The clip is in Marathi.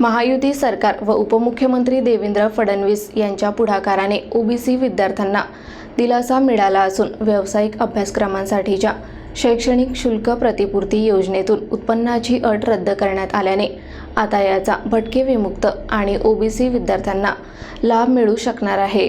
महायुती सरकार व उपमुख्यमंत्री देवेंद्र फडणवीस यांच्या पुढाकाराने ओबीसी विद्यार्थ्यांना दिलासा मिळाला असून व्यावसायिक अभ्यासक्रमांसाठीच्या शैक्षणिक शुल्क प्रतिपूर्ती योजनेतून उत्पन्नाची अट रद्द करण्यात आल्याने आता याचा भटके विमुक्त आणि ओबीसी विद्यार्थ्यांना लाभ मिळू शकणार आहे.